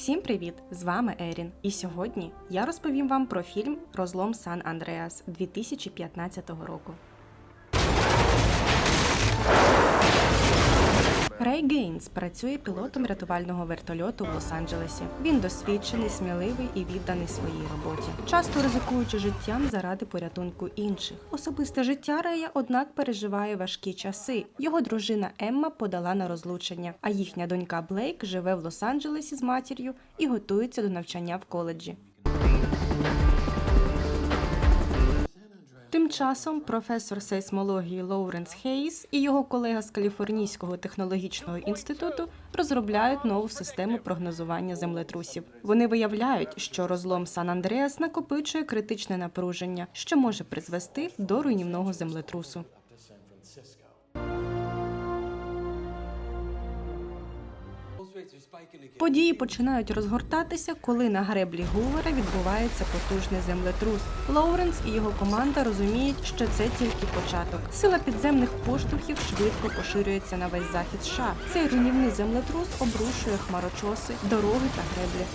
Всім привіт! З вами Ерін. І сьогодні я розповім вам про фільм Розлом Сан Андреас 2015 року. Рей Гейнс працює пілотом рятувального вертольоту в Лос-Анджелесі. Він досвідчений, сміливий і відданий своїй роботі, часто ризикуючи життям заради порятунку інших. Особисте життя Рея, однак, переживає важкі часи. Його дружина Емма подала на розлучення, а їхня донька Блейк живе в Лос-Анджелесі з матір'ю і готується до навчання в коледжі. Тим часом професор сейсмології Лоуренс Хейс і його колега з Каліфорнійського технологічного інституту розробляють нову систему прогнозування землетрусів. Вони виявляють, що розлом Сан Андреас накопичує критичне напруження, що може призвести до руйнівного землетрусу. Події починають розгортатися, коли на греблі Гувера відбувається потужний землетрус. Лоуренс і його команда розуміють, що це тільки початок. Сила підземних поштовхів швидко поширюється на весь захід США. Цей руйнівний землетрус обрушує хмарочоси, дороги та греблі.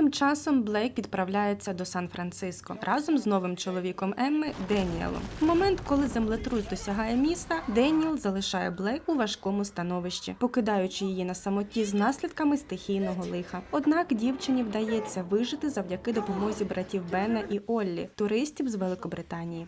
Тим часом Блейк відправляється до Сан-Франциско разом з новим чоловіком Емми Деніелом. В момент, коли землетрус досягає міста, Деніел залишає Блейк у важкому становищі, покидаючи її на самоті з наслідками стихійного лиха. Однак дівчині вдається вижити завдяки допомозі братів Бена і Оллі, туристів з Великобританії.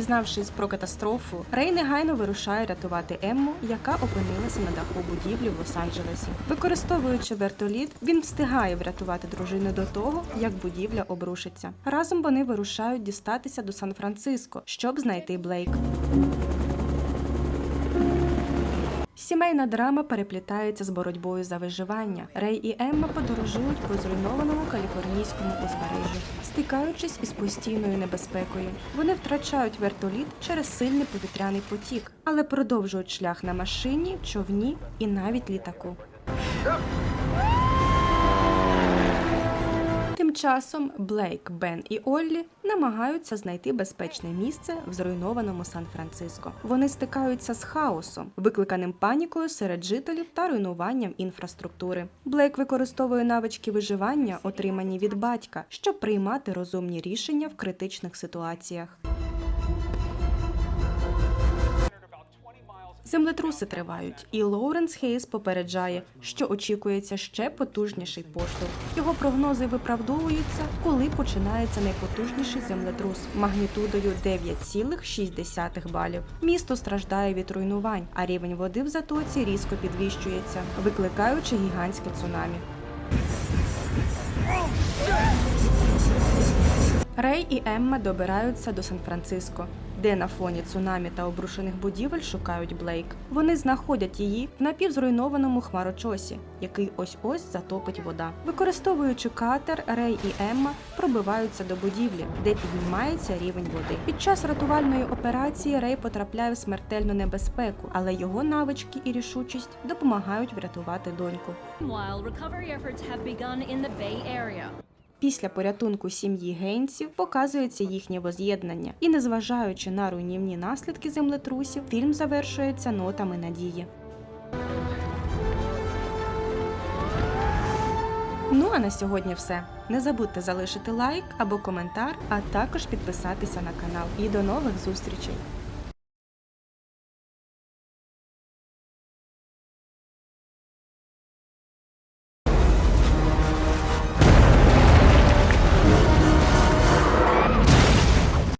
Дізнавшись про катастрофу, Рей негайно вирушає рятувати Емму, яка опинилася на даху будівлі в Лос-Анджелесі. Використовуючи вертоліт, він встигає врятувати дружину до того, як будівля обрушиться. Разом вони вирушають дістатися до Сан-Франциско, щоб знайти Блейк. Сімейна драма переплітається з боротьбою за виживання. Рей і Емма подорожують по зруйнованому каліфорнійському узбережжі, стикаючись із постійною небезпекою. Вони втрачають вертоліт через сильний повітряний потік, але продовжують шлях на машині, човні і навіть літаку. Часом Блейк, Бен і Оллі намагаються знайти безпечне місце в зруйнованому Сан-Франциско. Вони стикаються з хаосом, викликаним панікою серед жителів та руйнуванням інфраструктури. Блейк використовує навички виживання, отримані від батька, щоб приймати розумні рішення в критичних ситуаціях. Землетруси тривають, і Лоуренс Хейс попереджає, що очікується ще потужніший поштовх. Його прогнози виправдовуються, коли починається найпотужніший землетрус магнітудою 9,6 балів. Місто страждає від руйнувань, а рівень води в затоці різко підвищується, викликаючи гігантське цунамі. Рей і Емма добираються до Сан-Франциско, де на фоні цунамі та обрушених будівель шукають Блейк. Вони знаходять її в напівзруйнованому хмарочосі, який ось-ось затопить вода. Використовуючи катер, Рей і Емма пробиваються до будівлі, де піднімається рівень води. Під час рятувальної операції Рей потрапляє в смертельну небезпеку, але його навички і рішучість допомагають врятувати доньку. Після порятунку сім'ї гейнсів показується їхнє воз'єднання, і незважаючи на руйнівні наслідки землетрусів, фільм завершується нотами надії. Ну а на сьогодні все. Не забудьте залишити лайк або коментар, а також підписатися на канал. І до нових зустрічей!